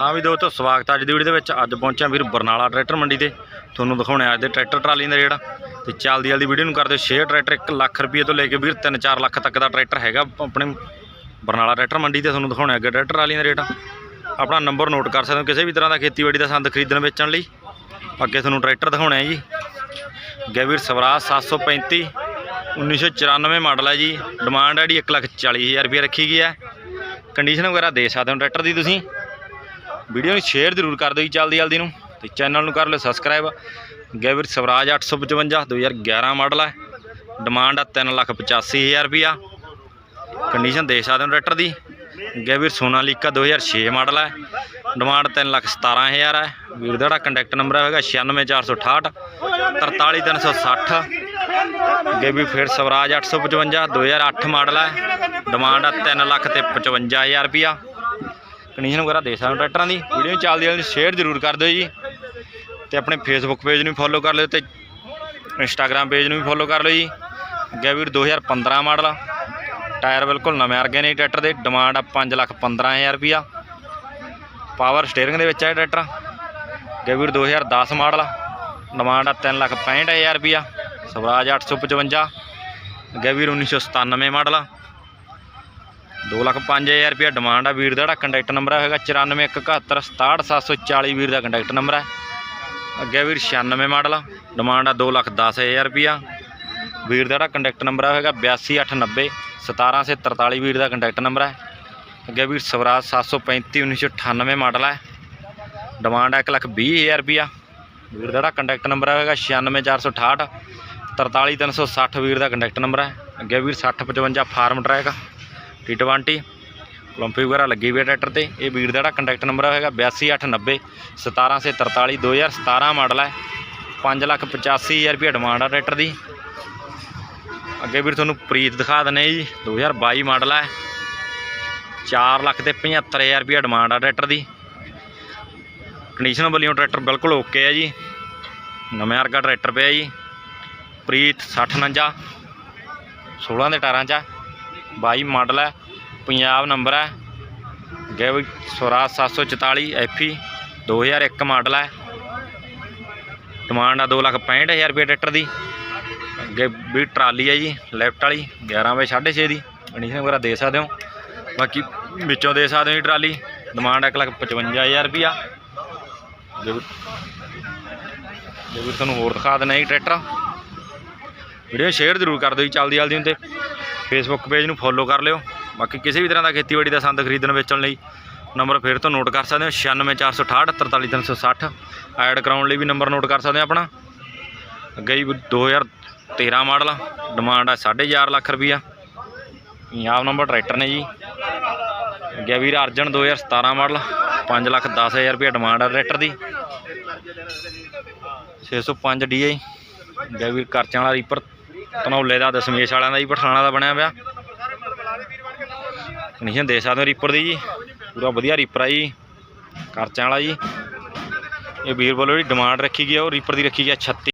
ਹਾਂ ਵੀ ਦੋਸਤੋ, ਸਵਾਗਤ ਹੈ ਅੱਜ ਦੀ ਵੀਡੀਓ ਦੇ ਵਿੱਚ। ਅੱਜ ਪਹੁੰਚਿਆ ਵੀਰ ਬਰਨਾਲਾ ਟਰੈਕਟਰ ਮੰਡੀ ਤੇ। ਤੁਹਾਨੂੰ ਦਿਖਾਉਣੇ ਅੱਜ ਦੇ ਟਰੈਕਟਰ ਟਰਾਲੀ ਦਾ ਰੇਟ। ਤੇ ਚੱਲਦੀ ਜਲਦੀ ਵੀਡੀਓ ਨੂੰ ਕਰ ਦਿਓ ਸ਼ੇਅਰ ਟਰੈਕਟਰ 1 ਲੱਖ ਰੁਪਏ ਤੋਂ ਲੈ ਕੇ ਵੀਰ 3-4 ਲੱਖ ਤੱਕ ਦਾ ਟਰੈਕਟਰ ਹੈਗਾ ਆਪਣੇ ਬਰਨਾਲਾ ਟਰੈਕਟਰ ਮੰਡੀ ਤੇ। ਤੁਹਾਨੂੰ ਦਿਖਾਉਣੇ ਅੱਗੇ ਟਰੈਕਟਰ ਟਰਾਲੀ ਦਾ ਰੇਟ। ਆਪਣਾ ਨੰਬਰ ਨੋਟ ਕਰ ਸਕਦੇ ਹੋ ਕਿਸੇ ਵੀ ਤਰ੍ਹਾਂ ਦਾ ਖੇਤੀਬਾੜੀ ਦਾ ਸੰਦ ਖਰੀਦਣ ਵੇਚਣ ਲਈ। ਅੱਗੇ ਤੁਹਾਨੂੰ ਟਰੈਕਟਰ ਦਿਖਾਉਣੇ ਆ ਜੀ। ਅੱਗੇ ਵੀਰ ਸਵਰਾਜ 735 1994 ਮਾਡਲ ਹੈ ਜੀ। ਡਿਮਾਂਡ ਹੈ ਜੀ 140000 ਰੁਪਏ ਰੱਖੀ ਗਈ ਹੈ ਕੰਡੀਸ਼ਨ ਵਗੈਰਾ ਦੇ ਸਕਦੇ ਹੋ ਟਰੈਕਟਰ ਦੀ ਤੁਸੀਂ। ਵੀਡੀਓ ਨੂੰ ਸ਼ੇਅਰ ਜ਼ਰੂਰ ਕਰ ਦਿਓ ਜੀ ਜਲਦੀ ਜਲਦੀ ਨੂੰ ਤੇ ਚੈਨਲ ਨੂੰ ਕਰ ਲਿਓ ਸਬਸਕ੍ਰਾਈਬ। ਗੈਵਿਰ ਸਵਰਾਜ 855 2011 ਮਾਡਲ ਹੈ ਡਿਮਾਂਡ ਆ 385000 ਰੁਪਿਆ ਕੰਡੀਸ਼ਨ ਦੇ ਸਕਦੇ ਹੋ ਟਰੈਕਟਰ ਦੀ। ਗੈਵਿਰ ਸੋਨਾਲੀਕਾ 2006 ਮਾਡਲ ਹੈ ਡਿਮਾਂਡ 317000 ਹੈ ਵੀਰ ਦਾ ਜਿਹੜਾ ਕੰਟੈਕਟ ਨੰਬਰ ਹੈਗਾ 96468 43360 ਗੈਵਿਰ ਫਿਰ ਸਵਰਾਜ 855 2008 ਮਾਡਲ ਹੈ ਡਿਮਾਂਡ ਆ 3 ਲੱਖ ਤੇ 55000 ਰੁਪਿਆ ਕੰਡੀਸ਼ਨ ਵਗੈਰਾ ਦੇ ਸਕਦੇ ਹੋ ਟਰੈਕਟਰਾਂ ਦੀ। ਵੀਡੀਓ ਨੂੰ ਚੱਲਦੀ ਹੈ ਸ਼ੇਅਰ ਜ਼ਰੂਰ ਕਰ ਦਿਓ ਜੀ। ਤੇ ਆਪਣੇ ਫੇਸਬੁੱਕ ਪੇਜ ਨੂੰ ਵੀ ਫੋਲੋ ਕਰ ਲਿਓ ਤੇ ਇੰਸਟਾਗ੍ਰam ਪੇਜ ਨੂੰ ਵੀ ਫੋਲੋ ਕਰ ਲਿਓ ਜੀ। ਅੱਗੇ ਵੀਰ 2015 ਮਾਡਲ ਟਾਇਰ ਬਿਲਕੁਲ ਨਵੇਂ ਵਰਗੇ ਨੇ ਜੀ ਟਰੈਕਟਰ ਦੇ। ਡਿਮਾਂਡ ਆ 5 ਲੱਖ 15000 ਰੁਪਿਆ ਪਾਵਰ ਸਟੀਅਰਿੰਗ ਦੇ ਵਿੱਚ ਹੈ ਇਹ ਟਰੈਕਟਰ। ਅੱਗੇ ਵੀਰ 2010 ਮਾਡਲ ਡਿਮਾਂਡ ਆ। 3 ਲੱਖ 65000 ਰੁਪਿਆ ਸਵਰਾਜ 855 ਅੱਗੇ ਵੀਰ 1997 ਮਾਡਲ ਆ। 2 ਲੱਖ 5000 ਰੁਪਏ ਡਿਮਾਂਡ ਆ। ਵੀਰ ਦਾ ਜਿਹੜਾ ਕੰਟੈਕਟ ਨੰਬਰ ਹੈਗਾ 9417677740 ਵੀਰ ਦਾ ਕੰਟੈਕਟ ਨੰਬਰ ਹੈ ਅੱਗੇ ਵੀਰ 96 ਮਾਡਲ ਡਿਮਾਂਡ ਆ 2 ਲੱਖ 10000 ਰੁਪਿਆ ਵੀਰ ਦਾ ਜਿਹੜਾ ਕੰਟੈਕਟ ਨੰਬਰ ਹੈਗਾ 82890 17743 ਵੀਰ ਦਾ ਕੰਟੈਕਟ ਨੰਬਰ ਹੈ ਅੱਗੇ ਵੀਰ ਸਵਰਾਜ 735 1998 ਮਾਡਲ ਹੈ ਡਿਮਾਂਡ ਹੈ 1 ਲੱਖ 20000 ਰੁਪਿਆ ਵੀਰ ਦਾ ਜਿਹੜਾ ਕੰਟੈਕਟ ਨੰਬਰ ਹੈਗਾ 96468 43360 ਵੀਰ ਦਾ ਕੰਟੈਕਟ ਨੰਬਰ ਹੈ ਅੱਗੇ ਵੀਰ 6055 ਫਾਰਮ ਟਰੈਕ T20 ਓਲੰਪਿਕ ਵਗੈਰਾ ਲੱਗੀ ਹੋਈ ਹੈ ਟਰੈਕਟਰ ਤੇ। ਇਹ ਵੀਰ ਦਾ ਜਿਹੜਾ ਕੰਟੈਕਟ ਨੰਬਰ ਹੈਗਾ 8289 1743 2017 ਮਾਡਲ ਹੈ 5 ਲੱਖ 85000 ਰੁਪਏ ਡਿਮਾਂਡ ਆ ਟਰੈਕਟਰ ਦੀ। ਅੱਗੇ ਵੀਰ ਤੁਹਾਨੂੰ ਪ੍ਰੀਤ ਦਿਖਾ ਦਨੇ ਜੀ 2022 ਮਾਡਲ ਹੈ 4 ਲੱਖ ਤੇ 75000 ਰੁਪਏ ਡਿਮਾਂਡ ਆ ਟਰੈਕਟਰ ਦੀ। ਕੰਡੀਸ਼ਨ ਵੱਲੋਂ ਟਰੈਕਟਰ ਬਿਲਕੁਲ ਓਕੇ ਹੈ ਜੀ। ਨਵੇਂ ਵਰਗਾ ਟਰੈਕਟਰ ਪਿਆ ਜੀ। ਪ੍ਰੀਤ 6049 16 ਦੇ ਟਾਇਰਾਂ 'ਚ ਆ। 22 ਮਾਡਲ ਹੈ, ਪੰਜਾਬ ਨੰਬਰ ਹੈ। ਗੈਵ ਸਵਰਾਜ 744 ਐਫਈ 2001 ਮਾਡਲ ਹੈ। ਡਿਮਾਂਡ ਆ 2 ਲੱਖ 65000 ਰੁਪਏ ਟਰੈਕਟਰ ਦੀ। ਅੱਗੇ ਵੀ ਟਰਾਲੀ ਹੈ ਜੀ, ਲੈਫਟ ਵਾਲੀ 11 ਬਾਈ 6.5 ਦੀ। ਕੰਡੀਸ਼ਨ ਵਗੈਰਾ ਦੇ ਸਕਦੇ ਹੋ। ਬਾਕੀ ਵਿੱਚੋਂ ਦੇ ਸਕਦੇ ਹੋ ਜੀ ਟਰਾਲੀ। ਡਿਮਾਂਡ 1 ਲੱਖ 55000 ਰੁਪਿਆ ਜੇ ਵੀ ਜੇ ਵੀ ਤੁਹਾਨੂੰ ਹੋਰ ਦਿਖਾ ਦੇਣਾ ਜੀ ਟਰੈਕਟਰ। ਵੀਡੀਓ ਸ਼ੇਅਰ ਜ਼ਰੂਰ ਕਰ ਦਿਓ ਜੀ ਜਲਦੀ ਜਲਦੀ ਹੁੰਦੇ। ਫੇਸਬੁੱਕ ਪੇਜ ਨੂੰ ਫੋਲੋ ਕਰ ਲਿਓ। ਬਾਕੀ ਕਿਸੇ ਵੀ ਤਰ੍ਹਾਂ ਦਾ ਖੇਤੀਬਾੜੀ ਦਾ ਸੰਦ ਖਰੀਦਣ ਵੇਚਣ ਲਈ ਨੰਬਰ ਫਿਰ ਤੋਂ ਨੋਟ ਕਰ ਸਕਦੇ ਹੋ। 96468 43360 ਐਡ ਕਰਾਉਣ ਲਈ ਵੀ ਨੰਬਰ ਨੋਟ ਕਰ ਸਕਦੇ ਹੋ ਆਪਣਾ। ਅੱਗੇ ਜੀ 2013 ਮਾਡਲ ਡਿਮਾਂਡ ਹੈ 4.5 ਲੱਖ ਰੁਪਈਆ। ਪੰਜਾਬ ਨੰਬਰ ਟਰੈਕਟਰ ਨੇ ਜੀ। ਅੱਗੇ ਵੀਰ ਅਰਜਨ 2017 ਮਾਡਲ 5 ਲੱਖ 10000 ਰੁਪਏ ਡਿਮਾਂਡ ਹੈ ਟਰੈਕਟਰ ਦੀ। 605 DI ਅੱਗੇ ਵੀਰ ਕਰਚਾਂ ਵਾਲਾ ਰੀਪਰ ਧਨੌਲੇ ਦਾ ਦਸਮੇਸ਼ ਵਾਲਿਆਂ ਦਾ ਜੀ, ਪਠਾਣਾ ਦਾ ਬਣਿਆ ਪਿਆ। ਕੰਡੀਸ਼ਨ ਦੇ ਸਕਦੇ ਹੋ ਰੀਪਰ ਦੀ ਜੀ। ਪੂਰਾ ਵਧੀਆ ਰੀਪਰ ਆ ਜੀ, ਕਰਚਾਂ ਵਾਲਾ ਜੀ। ਇਹ ਵੀਰ ਵੱਲੋਂ ਜਿਹੜੀ ਡਿਮਾਂਡ ਰੱਖੀ ਗਈ ਆ, ਉਹ ਰੀਪਰ ਦੀ ਰੱਖੀ ਗਈ ਆ 36